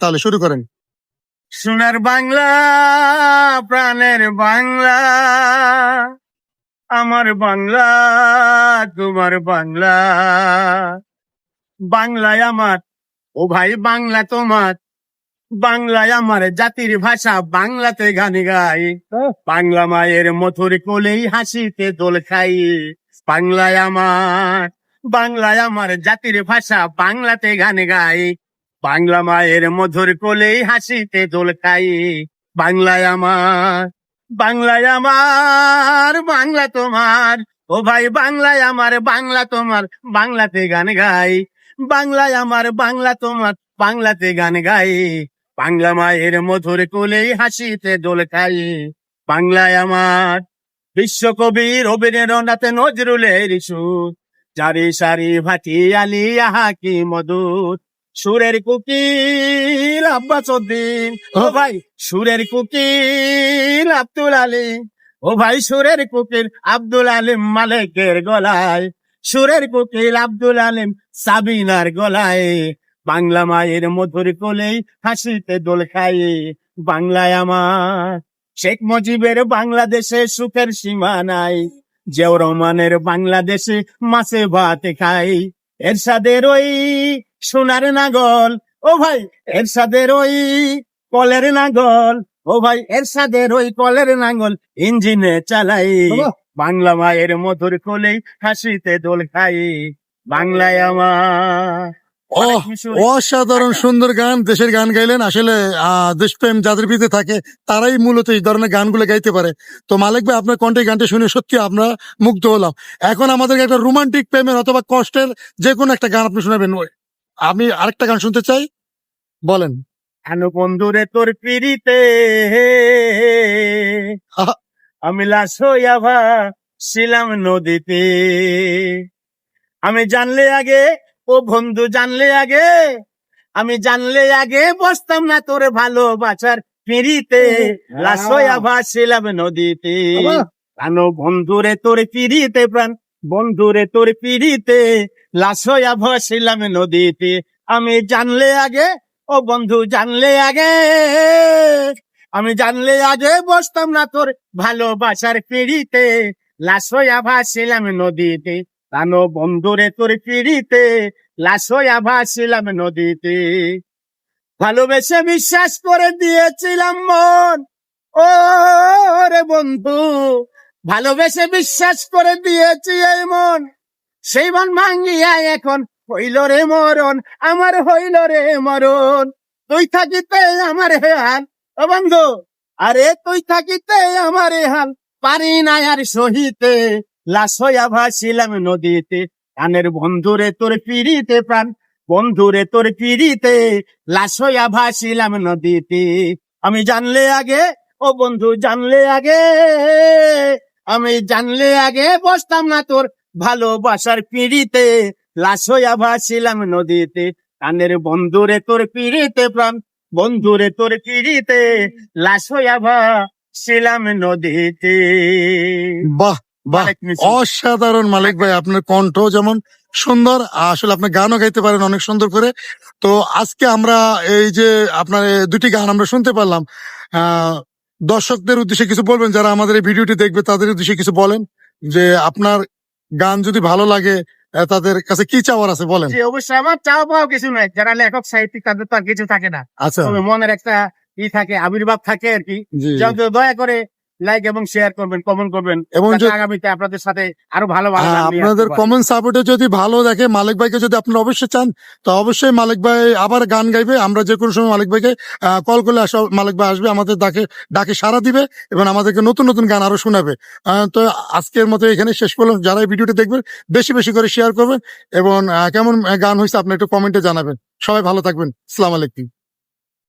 তাহলে শুরু করেন। সোনার বাংলা, প্রাণের বাংলা, আমার বাংলা, তোমার বাংলা। বাংলায় আমার, ও ভাই, বাংলা তোমার। বাংলায় আমার জাতির ভাষা, বাংলাতে গান গাই। বাংলা মায়ের মধুর কোলেই হাসিতে দোল খাই। বাংলায় আমার বাংলায় আমার জাতির ভাষা, বাংলাতে গান গাই। বাংলা মায়ের মধুর কোলেই হাসিতে দোল খাই। বাংলায় আমার বাংলায় আমার, বাংলা তোমার। ও ভাই, বাংলায় আমার, বাংলা তোমার। বাংলাতে গান গাই। বাংলায় আমার, বাংলা তোমার। বাংলাতে গান গাই। বাংলা মায়ের মধুর কোলেই হাসিতে দোল খাই। বাংলায় আমার, বিশ্বকবি রবীন্দ্রনাথ নজরুলের সুর। চারি সারি ভাটি আলি আহা কি মধুর। সুরের কুকিল আব্বাস উদ্দিন। ও ভাই সুরের কুকিল আব্দুল আলিম। ও ভাই সুরের কুকিল আব্দুল আলিম মালিকের গলায়। সুরের কুকিল আব্দুল আলিম সাবিনার গলায়। বাংলা মায়ের মধুর কোলেই হাসিতে দোল খাই বাংলায় আমার শেখ মুজিবের বাংলাদেশে সুখের সীমা নাই। জিয়াউর রহমানের বাংলাদেশে মাছে ভাত খাই এরশাদের ওই সোনার নাগল ও ভাই এরশাদের ওই কলের নাগল ও ভাই এরশাদের ওই কলের নাঙ্গল ইঞ্জিনে চালাই। বাংলা মায়ের মধুর কোলে হাসিতে দোল খাই বাংলায় আমার অসাধারণ সুন্দর গান দেশের গান গাইলেন। আসলে আহ, দেশপ্রেম যাদের ভিতরে থাকে তারাই মূলত এই ধরনের গানগুলো গাইতে পারে। তো মালিক ভাই আপনার কণ্ঠে গানটা শুনে সত্যি আমরা মুগ্ধ হলাম। এখন আমাদেরকে একটা রোমান্টিক প্রেমের অথবা কষ্টের যে কোনো একটা গান আপনি শোনাবেন। আমি আরেকটা গান শুনতে চাই। বলেন। কেন বন্ধুরে তোর পিড়িতে। আমি লাশ হইয়া ছিলাম নদীতে। আমি জানলে আগে ও বন্ধু জানলে আগে? আমি জানলে আগে বসতাম না তোর ভালোবাসার পিড়িতে লাশ হইয়া ছিলাম নদীতে। কেন বন্ধুরে তোর পিড়িতে প্রাণ। বন্ধুরে তোর পিড়িতে লাশ হইয়া ছিলাম নদীতে। আমি জানলে আগে? ও বন্ধু জানলে আগে? আমি জানলে আগে বসতাম না তোর ভালোবাসার পিড়িতে লাশ হইয়া ভাসিলাম নদীতে। কানো বন্ধুরে তোর পিড়িতে, লাশ হইয়া ভাসিলাম নদীতে। ভালোবেসে বিশ্বাস করে দিয়েছিলাম মন। ও রে বন্ধু, ভালোবেসে বিশ্বাস করে দিয়েছি এই মন। সেই মন ভাঙ্গিয়া এখন হইল রে মরণ, আমার হইল রে মরণ। তুই থাকিতে আমার হেহাল ও বন্ধু, আরে তুই থাকিতে আমার হাল পারি না আর সহিতে। লাশ হইয়া ভাসিলাম নদীতে। কানের বন্ধুরে তোর পিড়িতে প্রাণ, বন্ধুরে তোর পিড়িতে লাশ হইয়া ভাসিলাম নদীতে। আমি জানলে আগে, ও বন্ধু জানলে আগে, আমি জানলে আগে বসতাম না তোর ভালোবাসার পিড়িতে। লাশ হইয়া ভাসিলাম নদীতে, কানের বন্ধুরে তোর পিড়িতে প্রাণ, বন্ধুরে তোর পিড়িতে লাশ হইয়া ভাসিলাম নদীতে। বাহ! বাহ অসাধারণ মালিক ভাই আপনার কণ্ঠ যেমন সুন্দর আসলে আপনি গানও গাইতে পারেন অনেক সুন্দর করে। তো আজকে আমরা এই যে আপনার দুটি গান আমরা শুনতে পারলাম দর্শকদের উদ্দেশ্যে কিছু বলবেন যারা আমাদের এই ভিডিওটি দেখবে তাদের উদ্দেশ্যে কিছু বলেন যে আপনার গান যদি ভালো লাগে তাদের কাছে কি চাওয়ার আছে বলেন। অবশ্যই আমার চাওয়া পাওয়া কিছু নাই। যারা লেখক সাহিত্যিক তাদের তো আর কিছু থাকে না। আচ্ছা। মনের একটা ই থাকে আবির্ভাব থাকে আর কি। দয়া করে লাইক এবং শেয়ার করবেন কমেন্ট করবেন। এবং আগামীতে আপনাদের সাথে আরও ভালো ভালো হ্যাঁ, আপনাদের। কমেন্ট সাপোর্টে যদি ভালো দেখে মালিক ভাইকে যদি আপনারা অবশ্যই চান তো অবশ্যই মালিক ভাই আবার গান গাইবে। আমরা যে কোনো সময় মালিক ভাইকে কল করলে আসা মালিক ভাই আসবে আমাদের ডাকে ডাকে সারা দিবে এবং আমাদেরকে নতুন নতুন গান আরও শোনাবে। তো আজকের মতো এখানে শেষ করলাম। যারা এই ভিডিওটি দেখবেন বেশি বেশি করে শেয়ার করবেন এবং কেমন গান হয়েছে আপনি একটু কমেন্টে জানাবেন। সবাই ভালো থাকবেন। আসসালামু আলাইকুম।